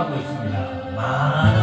하고 있습니다. 많은